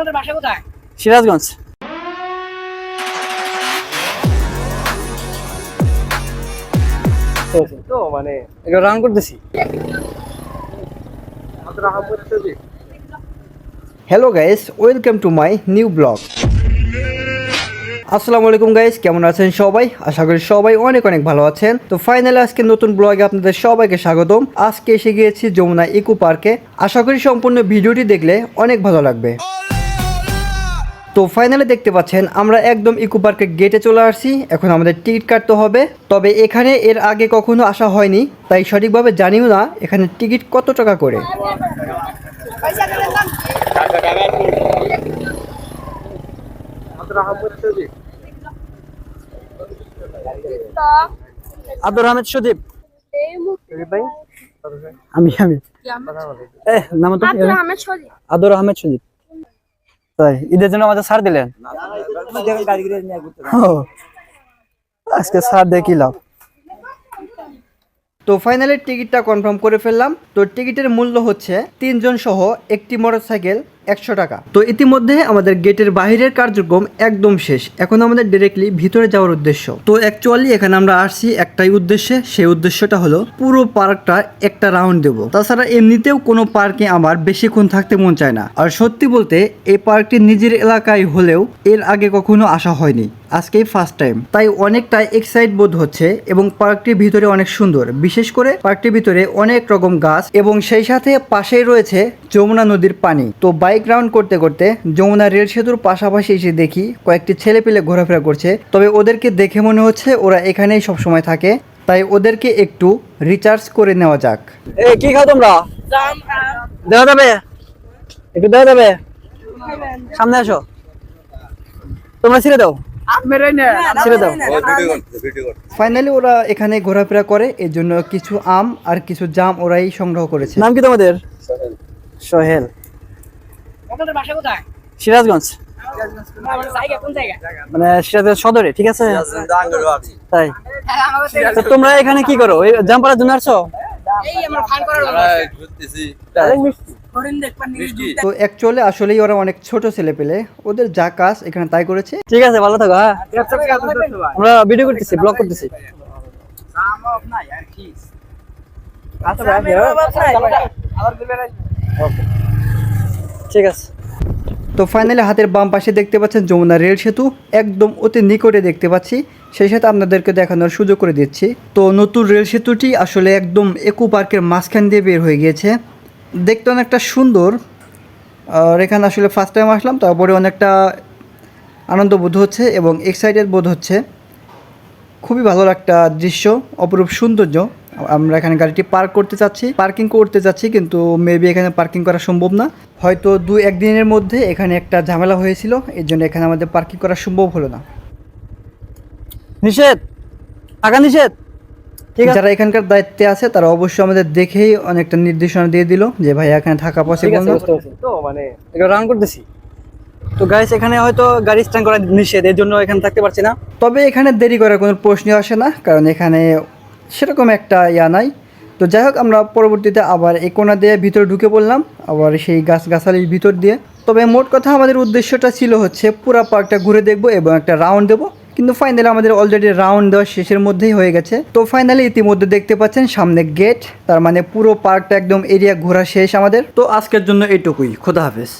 আপনাদের বাসা কোথায়? সিরাজগঞ্জ। তো মানে এটা রান করতেছি। Hello guys welcome to my new blog আসসালামু আলাইকুম গাইস কেমন আছেন সবাই? আশা করি সবাই অনেক অনেক ভালো আছেন। তো ফাইনালি আজকে নতুন ব্লগে আপনাদের সবাইকে স্বাগতম। আজকে এসে গিয়েছি যমুনা ইকো পার্কে আশা করি সম্পূর্ণ ভিডিওটি দেখলে অনেক ভালো লাগবে। তো ফাইনালি দেখতে পাচ্ছেন আমরা একদম ইকো পার্কের গেটে চলে আসছি এখন আমাদের টিকিট কাটতে হবে। তবে এখানে এর আগে কখনো আসা হয়নি তাই সঠিকভাবে জানিও না এখানে টিকিট কত টাকা করে? আব্দুর আহমেদ সুদীপ। আমি আমি। আদর আহমেদ সুদীপ। তাই, ঈদের জন্য আমাদের ছাড় দিলেন? আজকে ছাড় দিয়ে লাভ? তো ফাইনালি টিকিটটা কনফার্ম করে ফেললাম। তো টিকিটের মূল্য হচ্ছে তিনজন সহ একটি মোটরসাইকেল একশো টাকা। তো ইতিমধ্যে আমাদের গেটের বাইরের কার্যক্রম একদম শেষ। এখন আমাদের ডিরেক্টলি ভিতরে যাওয়ার উদ্দেশ্য। তো অ্যাকচুয়ালি এখানে আমরা আসছি একটাই উদ্দেশ্যে। সেই উদ্দেশ্যটা হলো পুরো পার্কটা একটা রাউন্ড দেব। তাছাড়া এমনিতেও কোনো পার্কে আমার বেশিক্ষণ থাকতে মন চায় না। আর সত্যি বলতে, এই পার্কটি নিজের এলাকায় হলেও এর আগে কখনো আসা হয়নি। আজকেই ফার্স্ট টাইম তাই অনেকটা এক্সাইট বোধ হচ্ছে এবং পার্কটির ভিতরে অনেক সুন্দর। বিশেষ করে পার্কটির ভিতরে অনেক রকম গাছ এবং সেই সাথে পাশেই রয়েছে যমুনা নদীর পানি। তো বাইক রাউন্ড করতে করতে যমুনা রেল সেতুর পাশাপাশি এসে দেখি কয়েকটি ছেলে পেলে ঘোরাফেরা করছে। তবে ওদেরকে দেখে মনে হচ্ছে ওরা এখানেই সবসময় থাকে। তাই ওদেরকে একটু রিচার্জ করে নেওয়া যাক। এ কি খাও তোমরা? দেওয়া যাবে? একটু দেওয়া যাবে? সামনে আসো। তোমরা ছিঁড়ে দাও। ফাইনালি ওরা এখানে ঘোরাফেরা করে। এর জন্য কিছু আম আর কিছু জাম ওরাই সংগ্রহ করেছে। নাম কি তোমাদের? সোহেল। আপনাদের বাসা কোথায়? সিরাজগঞ্জ। মানে জায়গা কোন জায়গা? মানে সিরাজগঞ্জ সদরে ঠিক আছে? তাই। হ্যাঁ তো তোমরা এখানে কি করো? এই জামপাড়ার জন্য আসছো তো অ্যাকচুয়ালি আসলেই ওরা অনেক ছোট ছেলে পেলে ওদের যা কাজ এখানে তাই করেছে। ঠিক আছে ভালো থাকো হ্যাঁ। আমরা ভিডিও করতেছি ব্লগ করতেছি। ঠিক আছে। তো ফাইনালি হাতের বাম পাশে দেখতে পাচ্ছেন যমুনা রেল সেতু, একদম অতি নিকটে দেখতে পাচ্ছি। সেই সাথে আপনাদেরকে দেখানোর সুযোগ করে দিচ্ছি। তো নতুন রেল সেতুটি আসলে একদম একু পার্কের মাঝখান দিয়ে বের হয়ে গিয়েছে। দেখতে অনেকটা সুন্দর। আর এখানে আসলে ফার্স্ট টাইম আসলাম, তারপরে অনেকটা আনন্দ বোধ হচ্ছে এবং এক্সাইটেড বোধ হচ্ছে। খুবই ভালো একটা দৃশ্য অপরূপ সৌন্দর্য। আমরা এখানে গাড়িটি পার্ক করতে চাচ্ছি। পার্কিং করতে চাচ্ছি কিন্তু মেবি এখানে পার্কিং করা সম্ভব না। হয়তো দু একদিনের মধ্যে এখানে একটা ঝামেলা হয়েছিল এর জন্য এখানে আমাদের পার্কিং করা সম্ভব হলো না। নিষেধ! টাকা নিষেধ! ঠিক যারা এখানকার দায়িত্বে আছে তারা অবশ্যই আমাদের দেখেই অনেকটা নির্দেশনা দিয়ে দিল যে ভাই এখানে থাকা পসিবল না। তো মানে এটা রান করতেছি। তো গাইস এখানে হয়তো গাড়ি স্ট্যান্ড করা নিষেধ, এর জন্য এখানে থাকতে পারছি না। তবে এখানে দেরি করার কোনো প্রশ্ন আসে না, কারণ এখানে সেরকম একটা ইয়া নাই। তো যাই হোক, আমরা পরবর্তীতে আবার এই কোনা দিয়ে ভিতরে ঢুকে পড়লাম, আবার সেই গাছ গাছালির ভিতর দিয়ে। তবে মোট কথা আমাদের উদ্দেশ্যটা ছিল হচ্ছে পুরা পার্কটা ঘুরে দেখব এবং একটা রাউন্ড দেবো। কিন্তু ফাইনালি আমাদের অলরেডি রাউন্ড দেওয়া শেষের মধ্যেই হয়ে গেছে। তো ফাইনালি ইতিমধ্যে দেখতে পাচ্ছেন সামনে গেট তার মানে পুরো পার্কটা একদম এরিয়া ঘোরা শেষ আমাদের। তো আজকের জন্য এইটুকুই খোদা হাফেজ।